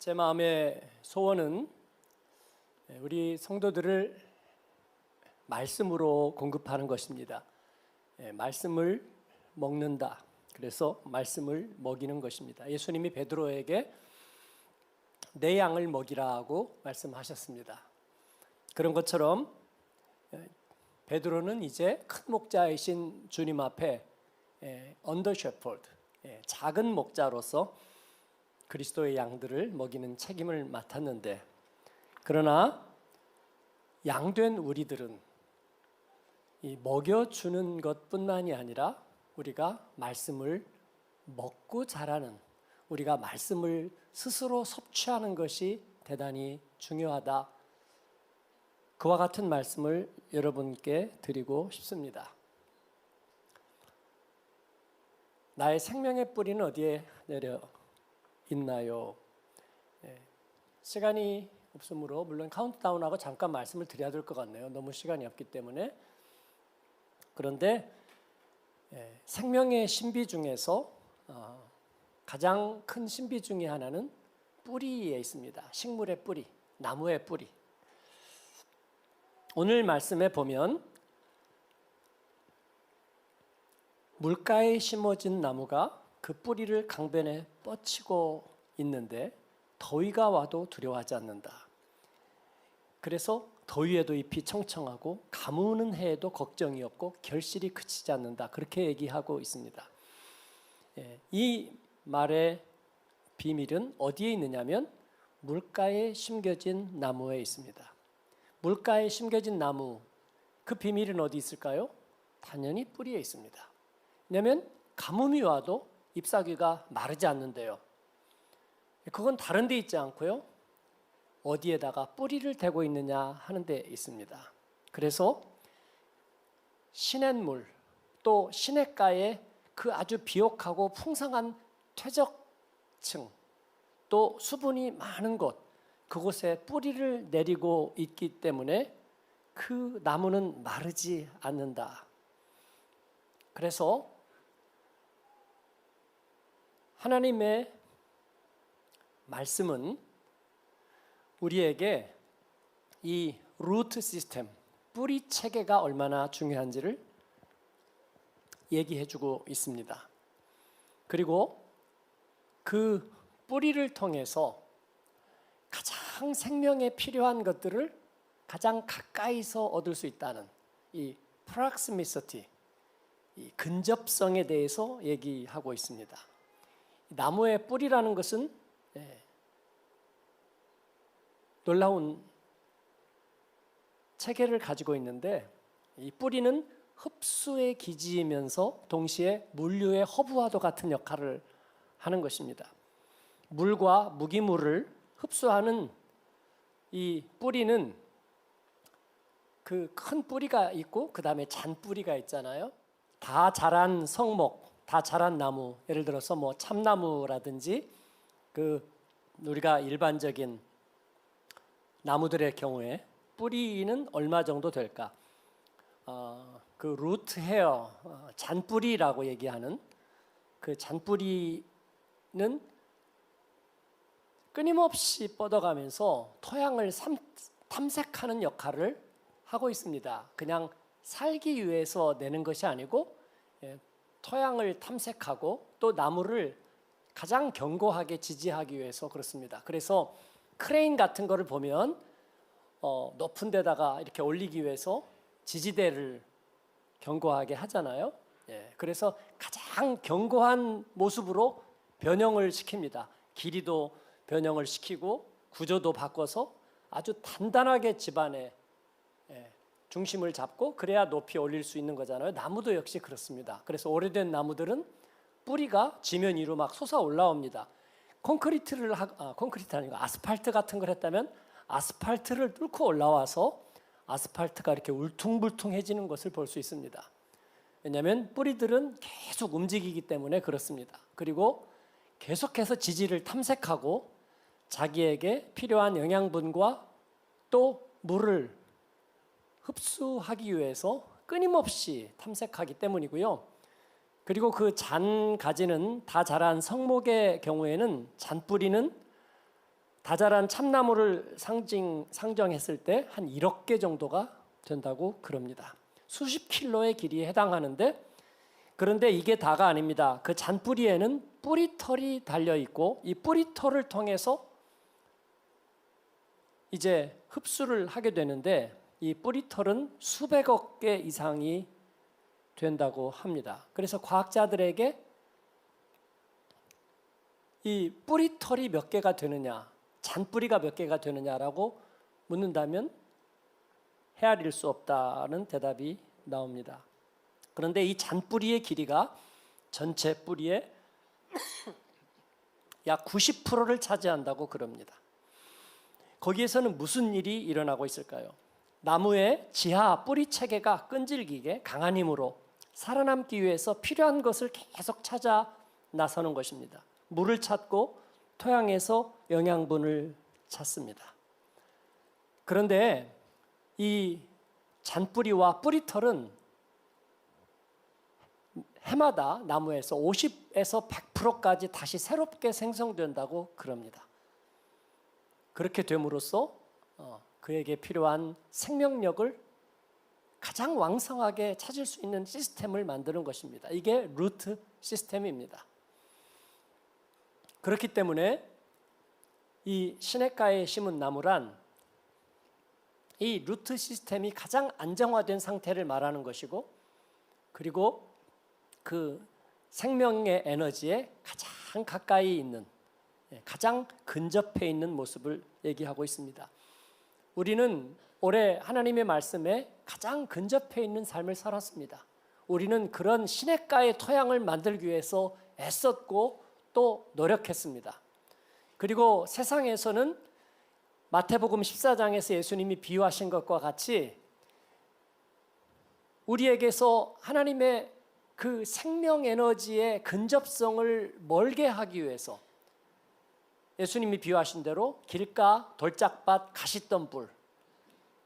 제 마음의 소원은 우리 성도들을 말씀으로 공급하는 것입니다. 예, 말씀을 먹는다. 그래서 말씀을 먹이는 것입니다. 예수님이 베드로에게 내 양을 먹이라고 말씀하셨습니다. 그런 것처럼 예, 베드로는 이제 큰 목자이신 주님 앞에 언더 셰퍼드 작은 목자로서 그리스도의 양들을 먹이는 책임을 맡았는데 그러나 양된 우리들은 이 먹여주는 것뿐만이 아니라 우리가 말씀을 먹고 자라는 우리가 말씀을 스스로 섭취하는 것이 대단히 중요하다. 그와 같은 말씀을 여러분께 드리고 싶습니다. 나의 생명의 뿌리는 어디에 내려 있나요? 예, 시간이 없으므로 물론 카운트다운하고 잠깐 말씀을 드려야 될 것 같네요. 너무 시간이 없기 때문에 그런데 예, 생명의 신비 중에서 어, 가장 큰 신비 중의 하나는 뿌리에 있습니다. 식물의 뿌리, 나무의 뿌리. 오늘 말씀에 보면 물가에 심어진 나무가 그 뿌리를 강변에 뻗치고 있는데 더위가 와도 두려워하지 않는다. 그래서 더위에도 잎이 청청하고 가무는 해에도 걱정이 없고 결실이 그치지 않는다. 그렇게 얘기하고 있습니다. 예, 이 말의 비밀은 어디에 있느냐면 물가에 심겨진 나무에 있습니다. 물가에 심겨진 나무 그 비밀은 어디 있을까요? 당연히 뿌리에 있습니다. 왜냐하면 가뭄이 와도 잎사귀가 마르지 않는데요. 그건 다른 데 있지 않고요. 어디에다가 뿌리를 대고 있느냐 하는 데 있습니다. 그래서 시냇물 또 시냇가에 그 아주 비옥하고 풍성한 퇴적층 또 수분이 많은 곳 그곳에 뿌리를 내리고 있기 때문에 그 나무는 마르지 않는다. 그래서 하나님의 말씀은 우리에게 이 루트 시스템, 뿌리 체계가 얼마나 중요한지를 얘기해 주고 있습니다. 그리고 그 뿌리를 통해서 가장 생명에 필요한 것들을 가장 가까이서 얻을 수 있다는 이 proximity, 이 근접성에 대해서 얘기하고 있습니다. 나무의 뿌리라는 것은 예, 놀라운 체계를 가지고 있는데 이 뿌리는 흡수의 기지이면서 동시에 물류의 허브와도 같은 역할을 하는 것입니다. 물과 무기물을 흡수하는 이 뿌리는 그 큰 뿌리가 있고 그 다음에 잔 뿌리가 있잖아요. 다 자란 성목, 다 자란 나무, 예를 들어서 뭐 참나무라든지 그 우리가 일반적인 나무들의 경우에 뿌리는 얼마 정도 될까? 어, 그 루트 헤어 어, 잔뿌리라고 얘기하는 그 잔뿌리는 끊임없이 뻗어가면서 토양을 삼, 탐색하는 역할을 하고 있습니다. 그냥 살기 위해서 내는 것이 아니고 예, 토양을 탐색하고 또 나무를 가장 견고하게 지지하기 위해서 그렇습니다. 그래서 크레인 같은 거를 보면 어, 높은 데다가 이렇게 올리기 위해서 지지대를 견고하게 하잖아요. 예, 그래서 가장 견고한 모습으로 변형을 시킵니다. 길이도 변형을 시키고 구조도 바꿔서 아주 단단하게 집안에 예, 중심을 잡고 그래야 높이 올릴 수 있는 거잖아요. 나무도 역시 그렇습니다. 그래서 오래된 나무들은 뿌리가 지면 위로 막 솟아 올라옵니다. 콘크리트를 하, 아, 콘크리트 아니고 아스팔트 같은 걸 했다면 아스팔트를 뚫고 올라와서 아스팔트가 이렇게 울퉁불퉁해지는 것을 볼 수 있습니다. 왜냐하면 뿌리들은 계속 움직이기 때문에 그렇습니다. 그리고 계속해서 지지를 탐색하고 자기에게 필요한 영양분과 또 물을 흡수하기 위해서 끊임없이 탐색하기 때문이고요. 그리고 그 잔 가지는 다 자란 성목의 경우에는 잔 뿌리는 다 자란 참나무를 상징, 상정했을 때 한 1억 개 정도가 된다고 그럽니다. 수십 킬로의 길이에 해당하는데 그런데 이게 다가 아닙니다. 그 잔 뿌리에는 뿌리털이 달려 있고 이 뿌리털을 통해서 이제 흡수를 하게 되는데 이 뿌리털은 수백억 개 이상이 된다고 합니다. 그래서 과학자들에게 이 뿌리털이 몇 개가 되느냐, 잔뿌리가 몇 개가 되느냐라고 묻는다면 헤아릴 수 없다는 대답이 나옵니다. 그런데 이 잔뿌리의 길이가 전체 뿌리의 약 90%를 차지한다고 그럽니다. 거기에서는 무슨 일이 일어나고 있을까요? 나무의 지하 뿌리 체계가 끈질기게 강한 힘으로 살아남기 위해서 필요한 것을 계속 찾아 나서는 것입니다. 물을 찾고 토양에서 영양분을 찾습니다. 그런데 이 잔뿌리와 뿌리털은 해마다 나무에서 50에서 100%까지 다시 새롭게 생성된다고 그럽니다. 그렇게 됨으로써 어, 그에게 필요한 생명력을 가장 왕성하게 찾을 수 있는 시스템을 만드는 것입니다. 이게 루트 시스템입니다. 그렇기 때문에 이 시냇가에 심은 나무란 이 루트 시스템이 가장 안정화된 상태를 말하는 것이고 그리고 그 생명의 에너지에 가장 가까이 있는 예, 가장 근접해 있는 모습을 얘기하고 있습니다. 우리는 올해 하나님의 말씀에 가장 근접해 있는 삶을 살았습니다. 우리는 그런 시냇가의 토양을 만들기 위해서 애썼고 또 노력했습니다. 그리고 세상에서는 마태복음 14장에서 예수님이 비유하신 것과 같이 우리에게서 하나님의 그 생명 에너지의 근접성을 멀게 하기 위해서 예수님이 비유하신 대로 길가, 돌짝밭, 가시덤불.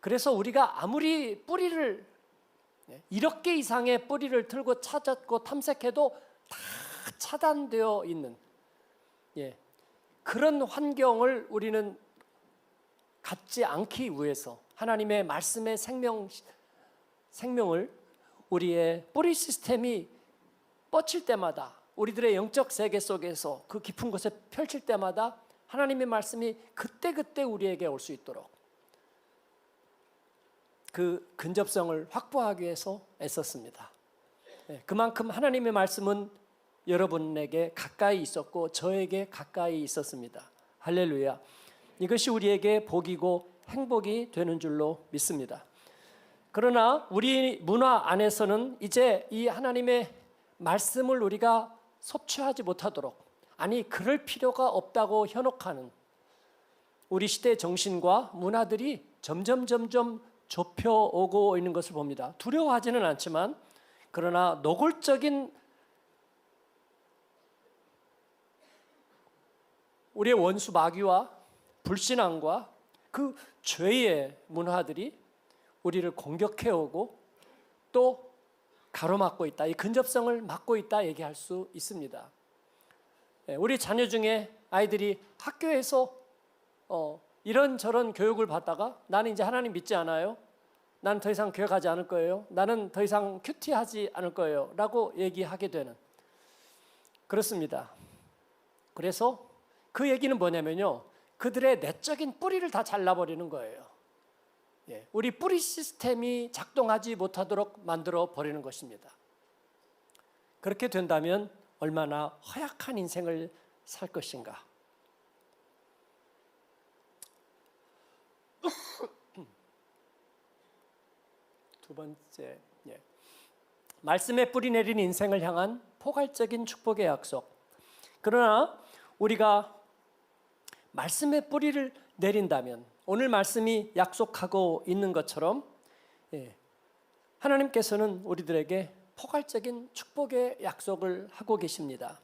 그래서 우리가 아무리 뿌리를 이렇 개 이상의 뿌리를 틀고 찾았고 탐색해도 다 차단되어 있는 예, 그런 환경을 우리는 갖지 않기 위해서 하나님의 말씀의 생명 생명을 우리의 뿌리 시스템이 뻗칠 때마다 우리들의 영적 세계 속에서 그 깊은 곳에 펼칠 때마다 하나님의 말씀이 그때그때 우리에게 올 수 있도록 그 근접성을 확보하기 위해서 애썼습니다. 예, 그만큼 하나님의 말씀은 여러분에게 가까이 있었고 저에게 가까이 있었습니다. 할렐루야. 이것이 우리에게 복이고 행복이 되는 줄로 믿습니다. 그러나 우리 문화 안에서는 이제 이 하나님의 말씀을 우리가 섭취하지 못하도록 아니 그럴 필요가 없다고 현혹하는 우리 시대 정신과 문화들이 점점 점점 좁혀오고 있는 것을 봅니다. 두려워하지는 않지만 그러나 노골적인 우리의 원수 마귀와 불신앙과 그 죄의 문화들이 우리를 공격해 오고 또 가로막고 있다. 이 근접성을 막고 있다 얘기할 수 있습니다. 예, 우리 자녀 중에 아이들이 학교에서 어, 이런 저런 교육을 받다가 나는 이제 하나님 믿지 않아요. 나는 더 이상 교회 가지 않을 거예요. 나는 더 이상 큐티하지 않을 거예요. 라고 얘기하게 되는 그렇습니다. 그래서 그 얘기는 뭐냐면요. 그들의 내적인 뿌리를 다 잘라버리는 거예요. 예, 우리 뿌리 시스템이 작동하지 못하도록 만들어 버리는 것입니다. 그렇게 된다면 얼마나 허약한 인생을 살 것인가. 두 번째, 예. 말씀에 뿌리 내린 인생을 향한 포괄적인 축복의 약속. 그러나 우리가 말씀에 뿌리를 내린다면 오늘 말씀이 약속하고 있는 것처럼 예, 하나님께서는 우리들에게 포괄적인 축복의 약속을 하고 계십니다.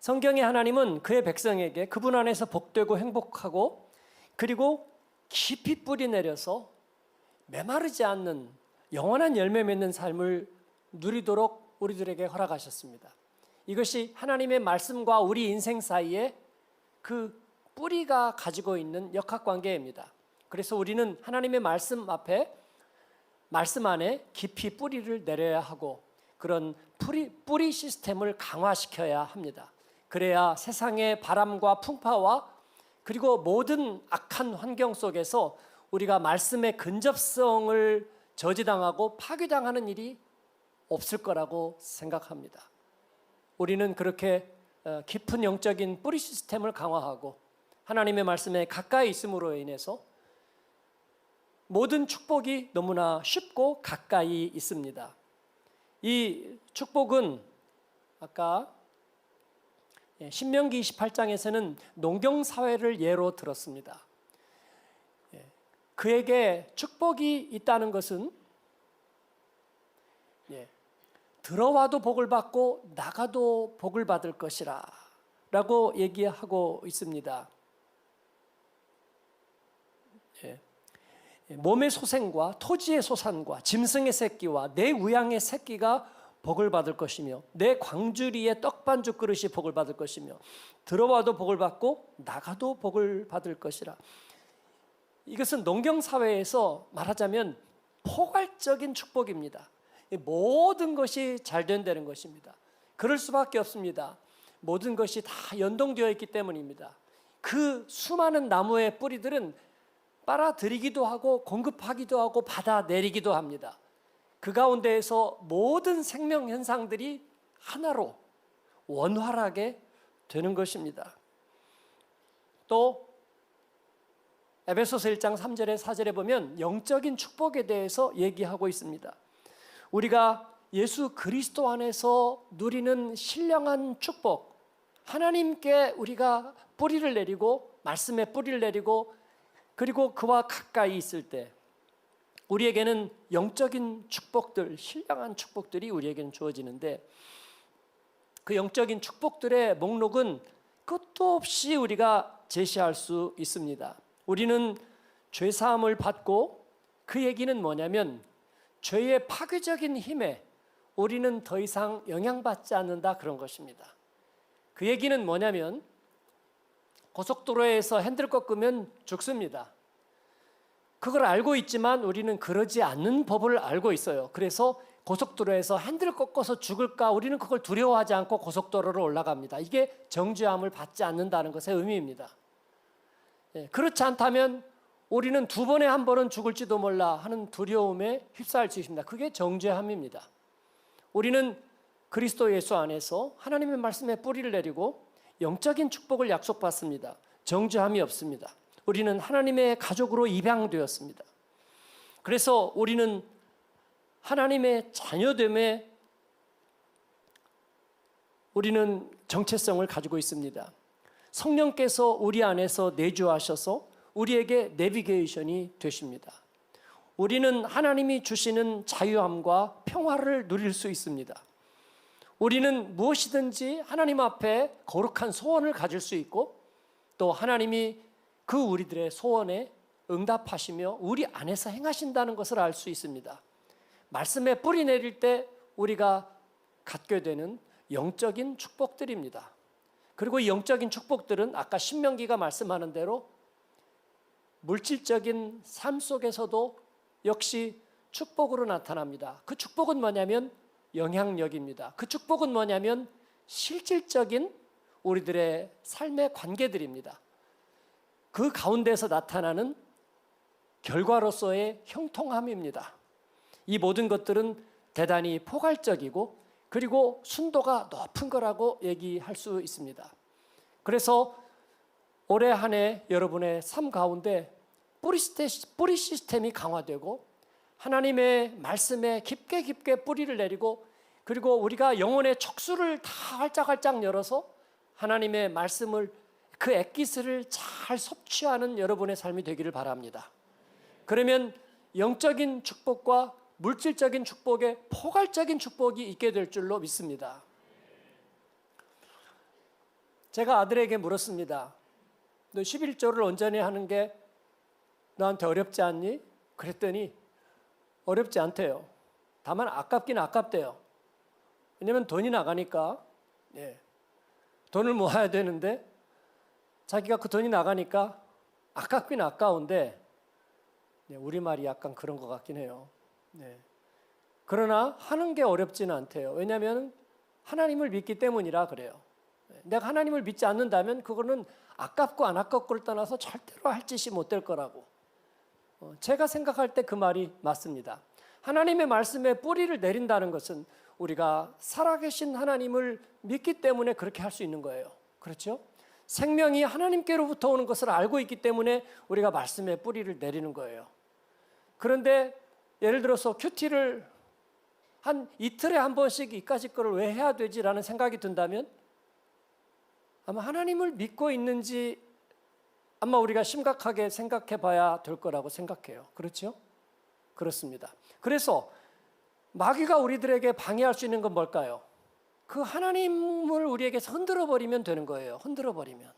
성경의 하나님은 그의 백성에게 그분 안에서 복되고 행복하고 그리고 깊이 뿌리 내려서 메마르지 않는 영원한 열매 맺는 삶을 누리도록 우리들에게 허락하셨습니다. 이것이 하나님의 말씀과 우리 인생 사이에 그 뿌리가 가지고 있는 역학 관계입니다. 그래서 우리는 하나님의 말씀 앞에 말씀 안에 깊이 뿌리를 내려야 하고 그런 뿌리, 뿌리 시스템을 강화시켜야 합니다. 그래야 세상의 바람과 풍파와 그리고 모든 악한 환경 속에서 우리가 말씀의 근접성을 저지당하고 파괴당하는 일이 없을 거라고 생각합니다. 우리는 그렇게 어, 깊은 영적인 뿌리 시스템을 강화하고 하나님의 말씀에 가까이 있음으로 인해서 모든 축복이 너무나 쉽고 가까이 있습니다. 이 축복은 아까 예, 신명기 28장에서는 농경 사회를 예로 들었습니다. 예, 그에게 축복이 있다는 것은 예, 들어와도 복을 받고 나가도 복을 받을 것이라 라고 얘기하고 있습니다. 예. 몸의 소생과 토지의 소산과 짐승의 새끼와 내 우양의 새끼가 복을 받을 것이며 내 광주리의 떡반죽 그릇이 복을 받을 것이며 들어와도 복을 받고 나가도 복을 받을 것이라. 이것은 농경 사회에서 말하자면 포괄적인 축복입니다. 모든 것이 잘 된다는 것입니다. 그럴 수밖에 없습니다. 모든 것이 다 연동되어 있기 때문입니다. 그 수많은 나무의 뿌리들은 빨아들이기도 하고 공급하기도 하고 받아내리기도 합니다. 그 가운데에서 모든 생명 현상들이 하나로 원활하게 되는 것입니다. 또 에베소서 1장 3절에 4절에 보면 영적인 축복에 대해서 얘기하고 있습니다. 우리가 예수 그리스도 안에서 누리는 신령한 축복, 하나님께 우리가 뿌리를 내리고 말씀에 뿌리를 내리고 그리고 그와 가까이 있을 때 우리에게는 영적인 축복들, 신령한 축복들이 우리에게는 주어지는데 그 영적인 축복들의 목록은 끝도 없이 우리가 제시할 수 있습니다. 우리는 죄 사함을 받고 그 얘기는 뭐냐면 죄의 파괴적인 힘에 우리는 더 이상 영향받지 않는다 그런 것입니다. 그 얘기는 뭐냐면 고속도로에서 핸들 꺾으면 죽습니다. 그걸 알고 있지만 우리는 그러지 않는 법을 알고 있어요. 그래서 고속도로에서 핸들 꺾어서 죽을까 우리는 그걸 두려워하지 않고 고속도로로 올라갑니다. 이게 정죄함을 받지 않는다는 것의 의미입니다. 예, 그렇지 않다면 우리는 두 번에 한 번은 죽을지도 몰라 하는 두려움에 휩싸일 수 있습니다. 그게 정죄함입니다. 우리는 그리스도 예수 안에서 하나님의 말씀에 뿌리를 내리고 영적인 축복을 약속받습니다. 정죄함이 없습니다. 우리는 하나님의 가족으로 입양되었습니다. 그래서 우리는 하나님의 자녀됨에 우리는 정체성을 가지고 있습니다. 성령께서 우리 안에서 내주하셔서 우리에게 내비게이션이 되십니다. 우리는 하나님이 주시는 자유함과 평화를 누릴 수 있습니다. 우리는 무엇이든지 하나님 앞에 거룩한 소원을 가질 수 있고 또 하나님이 그 우리들의 소원에 응답하시며 우리 안에서 행하신다는 것을 알 수 있습니다. 말씀에 뿌리 내릴 때 우리가 갖게 되는 영적인 축복들입니다. 그리고 이 영적인 축복들은 아까 신명기가 말씀하는 대로 물질적인 삶 속에서도 역시 축복으로 나타납니다. 그 축복은 뭐냐면 영향력입니다. 그 축복은 뭐냐면 실질적인 우리들의 삶의 관계들입니다. 그 가운데서 나타나는 결과로서의 형통함입니다. 이 모든 것들은 대단히 포괄적이고 그리고 순도가 높은 거라고 얘기할 수 있습니다. 그래서 올해 한 해 여러분의 삶 가운데 뿌리 시스템이 강화되고 하나님의 말씀에 깊게 깊게 뿌리를 내리고 그리고 우리가 영혼의 척수를 다 활짝활짝 열어서 하나님의 말씀을 그 액기스를 잘 섭취하는 여러분의 삶이 되기를 바랍니다. 그러면 영적인 축복과 물질적인 축복에 포괄적인 축복이 있게 될 줄로 믿습니다. 제가 아들에게 물었습니다. 너 11조를 온전히 하는 게 너한테 어렵지 않니? 그랬더니 어렵지 않대요. 다만 아깝긴 아깝대요. 왜냐면 돈이 나가니까 예. 돈을 모아야 되는데 자기가 그 돈이 나가니까 아깝긴 아까운데 네, 우리 말이 약간 그런 것 같긴 해요. 네. 그러나 하는 게 어렵지는 않대요. 왜냐하면 하나님을 믿기 때문이라 그래요. 네, 내가 하나님을 믿지 않는다면 그거는 아깝고 안 아깝고를 떠나서 절대로 할 짓이 못 될 거라고. 어, 제가 생각할 때 그 말이 맞습니다. 하나님의 말씀에 뿌리를 내린다는 것은 우리가 살아계신 하나님을 믿기 때문에 그렇게 할 수 있는 거예요. 그렇죠? 생명이 하나님께로부터 오는 것을 알고 있기 때문에 우리가 말씀에 뿌리를 내리는 거예요. 그런데 예를 들어서 큐티를 한 이틀에 한 번씩 이까지 거를 왜 해야 되지라는 생각이 든다면 아마 하나님을 믿고 있는지 아마 우리가 심각하게 생각해 봐야 될 거라고 생각해요. 그렇죠? 그렇습니다. 그래서 마귀가 우리들에게 방해할 수 있는 건 뭘까요? 그 하나님을 우리에게서 흔들어 버리면 되는 거예요. 흔들어 버리면.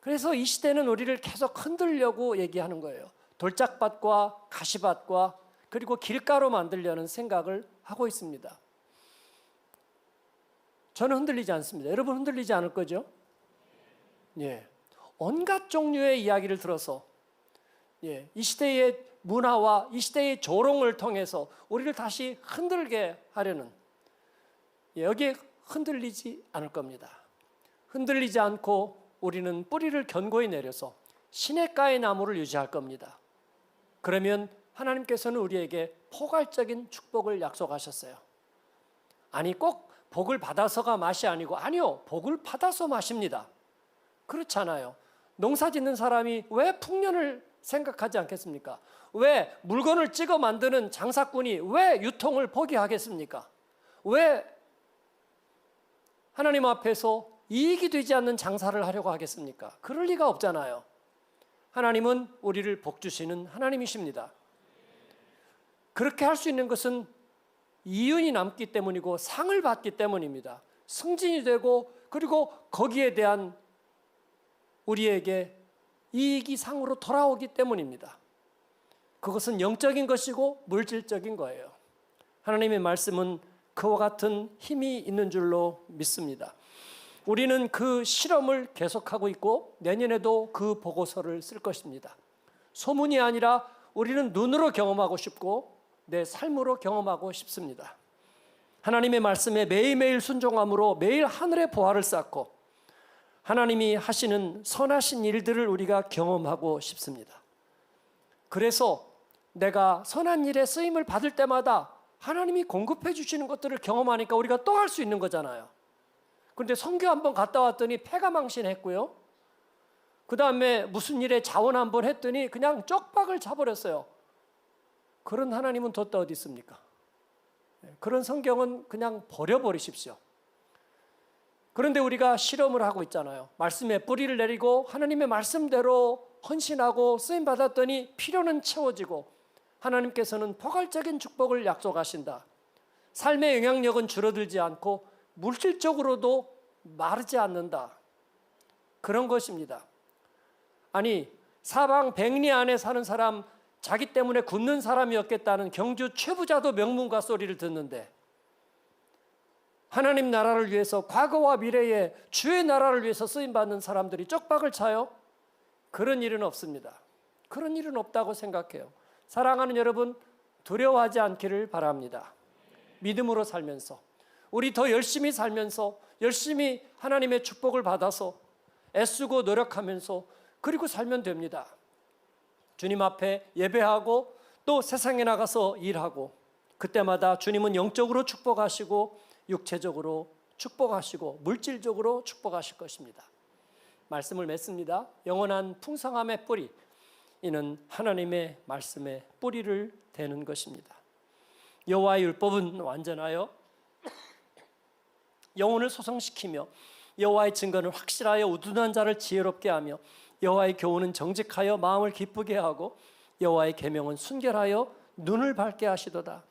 그래서 이 시대는 우리를 계속 흔들려고 얘기하는 거예요. 돌짝밭과 가시밭과 그리고 길가로 만들려는 생각을 하고 있습니다. 저는 흔들리지 않습니다. 여러분 흔들리지 않을 거죠? 예. 온갖 종류의 이야기를 들어서 예, 이 시대의 문화와 이 시대의 조롱을 통해서 우리를 다시 흔들게 하려는 예, 여기에 흔들리지 않을 겁니다. 흔들리지 않고 우리는 뿌리를 견고히 내려서 시냇가의 나무를 유지할 겁니다. 그러면 하나님께서는 우리에게 포괄적인 축복을 약속하셨어요. 아니 꼭 복을 받아서가 맛이 아니고 아니요 복을 받아서 마십니다. 그렇잖아요. 농사 짓는 사람이 왜 풍년을 생각하지 않겠습니까? 왜 물건을 찍어 만드는 장사꾼이 왜 유통을 포기하겠습니까? 왜 하나님 앞에서 이익이 되지 않는 장사를 하려고 하겠습니까? 그럴 리가 없잖아요. 하나님은 우리를 복 주시는 하나님이십니다. 그렇게 할 수 있는 것은 이윤이 남기 때문이고 상을 받기 때문입니다. 승진이 되고 그리고 거기에 대한 우리에게 이익이 상으로 돌아오기 때문입니다. 그것은 영적인 것이고 물질적인 거예요. 하나님의 말씀은 그와 같은 힘이 있는 줄로 믿습니다. 우리는 그 실험을 계속하고 있고 내년에도 그 보고서를 쓸 것입니다. 소문이 아니라 우리는 눈으로 경험하고 싶고 내 삶으로 경험하고 싶습니다. 하나님의 말씀에 매일매일 순종함으로 매일 하늘의 보화를 쌓고 하나님이 하시는 선하신 일들을 우리가 경험하고 싶습니다. 그래서 내가 선한 일에 쓰임을 받을 때마다 하나님이 공급해 주시는 것들을 경험하니까 우리가 또 할 수 있는 거잖아요. 그런데 성교 한번 갔다 왔더니 폐가 망신했고요. 그 다음에 무슨 일에 자원 한번 했더니 그냥 쪽박을 차버렸어요. 그런 하나님은 뒀다 어디 있습니까? 네, 그런 성경은 그냥 버려버리십시오. 그런데 우리가 실험을 하고 있잖아요. 말씀에 뿌리를 내리고 하나님의 말씀대로 헌신하고 쓰임 받았더니 필요는 채워지고 하나님께서는 포괄적인 축복을 약속하신다. 삶의 영향력은 줄어들지 않고 물질적으로도 마르지 않는다. 그런 것입니다. 아니 사방 백리 안에 사는 사람 자기 때문에 굳는 사람이었겠다는 경주 최부자도 명문가 소리를 듣는데 하나님 나라를 위해서 과거와 미래에 주의 나라를 위해서 쓰임 받는 사람들이 쪽박을 차요? 그런 일은 없습니다. 그런 일은 없다고 생각해요. 사랑하는 여러분 두려워하지 않기를 바랍니다. 믿음으로 살면서 우리 더 열심히 살면서 열심히 하나님의 축복을 받아서 애쓰고 노력하면서 그리고 살면 됩니다. 주님 앞에 예배하고 또 세상에 나가서 일하고 그때마다 주님은 영적으로 축복하시고 육체적으로 축복하시고 물질적으로 축복하실 것입니다. 말씀을 맺습니다. 영원한 풍성함의 뿌리 이는 하나님의 말씀의 뿌리를 대는 것입니다. 여호와의 율법은 완전하여 영혼을 소성시키며 여호와의 증거는 확실하여 우둔한 자를 지혜롭게 하며 여호와의 교훈은 정직하여 마음을 기쁘게 하고 여호와의 계명은 순결하여 눈을 밝게 하시도다.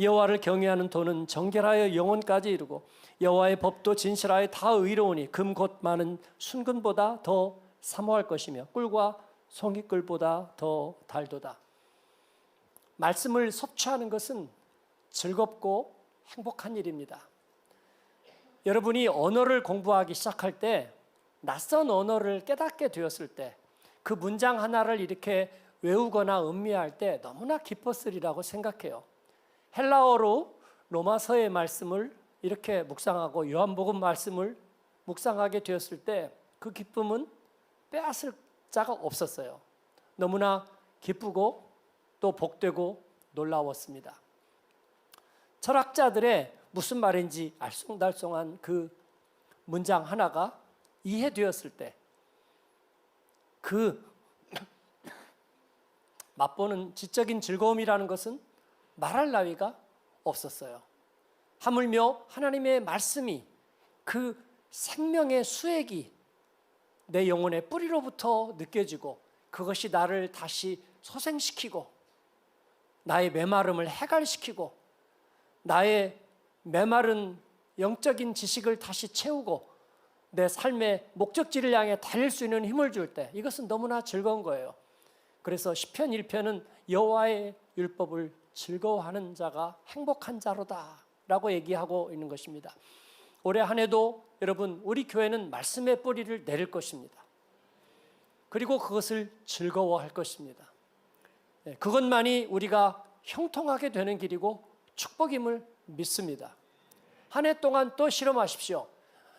여호와를 경외하는 도는 정결하여 영혼까지 이르고 여호와의 법도 진실하여 다 의로우니 금 곧 많은 순금보다 더 사모할 것이며 꿀과 송이꿀보다 더 달도다. 말씀을 섭취하는 것은 즐겁고 행복한 일입니다. 여러분이 언어를 공부하기 시작할 때 낯선 언어를 깨닫게 되었을 때 그 문장 하나를 이렇게 외우거나 음미할 때 너무나 기뻤으리라고 생각해요. 헬라어로 로마서의 말씀을 이렇게 묵상하고 요한복음 말씀을 묵상하게 되었을 때 그 기쁨은 빼앗을 자가 없었어요. 너무나 기쁘고 또 복되고 놀라웠습니다. 철학자들의 무슨 말인지 알쏭달쏭한 그 문장 하나가 이해되었을 때 그 맛보는 지적인 즐거움이라는 것은 말할 나위가 없었어요. 하물며 하나님의 말씀이 그 생명의 수액이 내 영혼의 뿌리로부터 느껴지고 그것이 나를 다시 소생시키고 나의 메마름을 해갈시키고 나의 메마른 영적인 지식을 다시 채우고 내 삶의 목적지를 향해 달릴 수 있는 힘을 줄 때 이것은 너무나 즐거운 거예요. 그래서 시편 1편은 여호와의 율법을 즐거워하는 자가 행복한 자로다 라고 얘기하고 있는 것입니다. 올해 한 해도 여러분 우리 교회는 말씀의 뿌리를 내릴 것입니다. 그리고 그것을 즐거워할 것입니다. 네, 그것만이 우리가 형통하게 되는 길이고 축복임을 믿습니다. 한 해 동안 또 실험하십시오.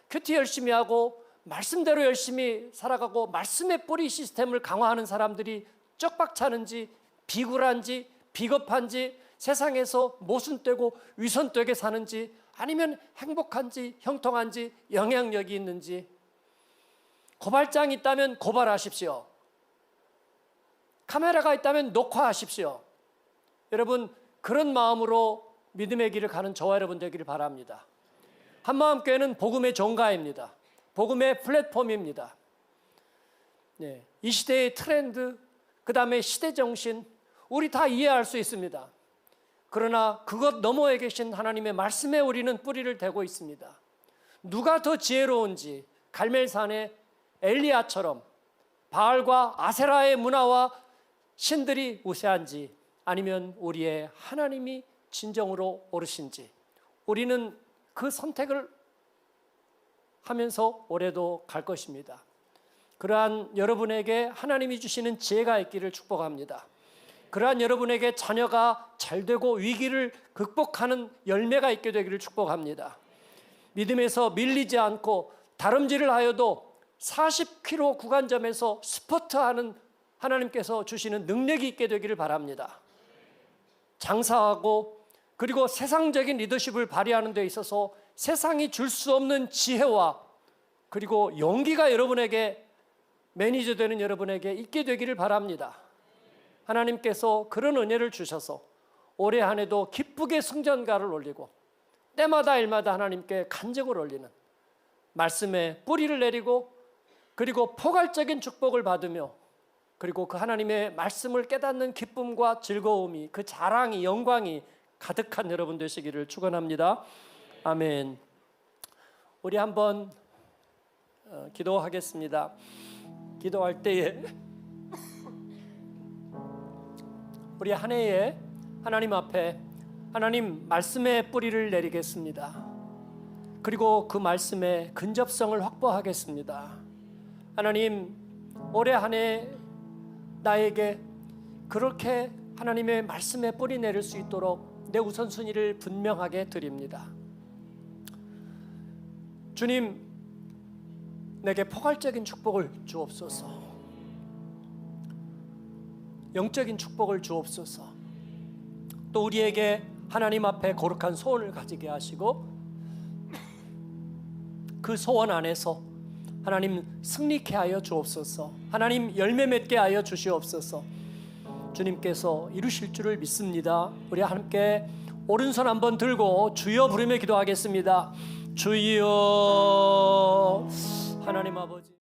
큐티 열심히 하고 말씀대로 열심히 살아가고 말씀의 뿌리 시스템을 강화하는 사람들이 쩍박차는지 비굴한지 비겁한지 세상에서 모순되고 위선되게 사는지 아니면 행복한지 형통한지 영향력이 있는지 고발장이 있다면 고발하십시오. 카메라가 있다면 녹화하십시오. 여러분 그런 마음으로 믿음의 길을 가는 저와 여러분 되기를 바랍니다. 한마음교회는 복음의 종가입니다. 복음의 플랫폼입니다. 네, 이 시대의 트렌드, 그 다음에 시대 정신, 우리 다 이해할 수 있습니다. 그러나 그것 너머에 계신 하나님의 말씀에 우리는 뿌리를 대고 있습니다. 누가 더 지혜로운지 갈멜산의 엘리야처럼 바알과 아세라의 문화와 신들이 우세한지 아니면 우리의 하나님이 진정으로 옳으신지 우리는 그 선택을 하면서 올해도 갈 것입니다. 그러한 여러분에게 하나님이 주시는 지혜가 있기를 축복합니다. 그러한 여러분에게 자녀가 잘 되고 위기를 극복하는 열매가 있게 되기를 축복합니다. 믿음에서 밀리지 않고 다름질을 하여도 40km 구간점에서 스퍼트하는 하나님께서 주시는 능력이 있게 되기를 바랍니다. 장사하고 그리고 세상적인 리더십을 발휘하는 데 있어서 세상이 줄 수 없는 지혜와 그리고 용기가 여러분에게 매니저 되는 여러분에게 있게 되기를 바랍니다. 하나님께서 그런 은혜를 주셔서 올해 한 해도 기쁘게 승전가를 올리고 때마다 일마다 하나님께 간증을 올리는 말씀에 뿌리를 내리고 그리고 포괄적인 축복을 받으며 그리고 그 하나님의 말씀을 깨닫는 기쁨과 즐거움이 그 자랑이 영광이 가득한 여러분 되시기를 축원합니다. 아멘. 우리 한번 어, 기도하겠습니다. 기도할 때에 우리 한 해에 하나님 앞에 하나님 말씀의 뿌리를 내리겠습니다. 그리고 그 말씀의 근접성을 확보하겠습니다. 하나님 올해 한 해 나에게 그렇게 하나님의 말씀에 뿌리 내릴 수 있도록 내 우선순위를 분명하게 드립니다. 주님, 내게 포괄적인 축복을 주옵소서. 영적인 축복을 주옵소서. 또 우리에게 하나님 앞에 거룩한 소원을 가지게 하시고 그 소원 안에서 하나님 승리케 하여 주옵소서. 하나님 열매 맺게 하여 주시옵소서. 주님께서 이루실 줄을 믿습니다. 우리 함께 오른손 한번 들고 주여 부르며 기도하겠습니다. 주여 하나님 아버지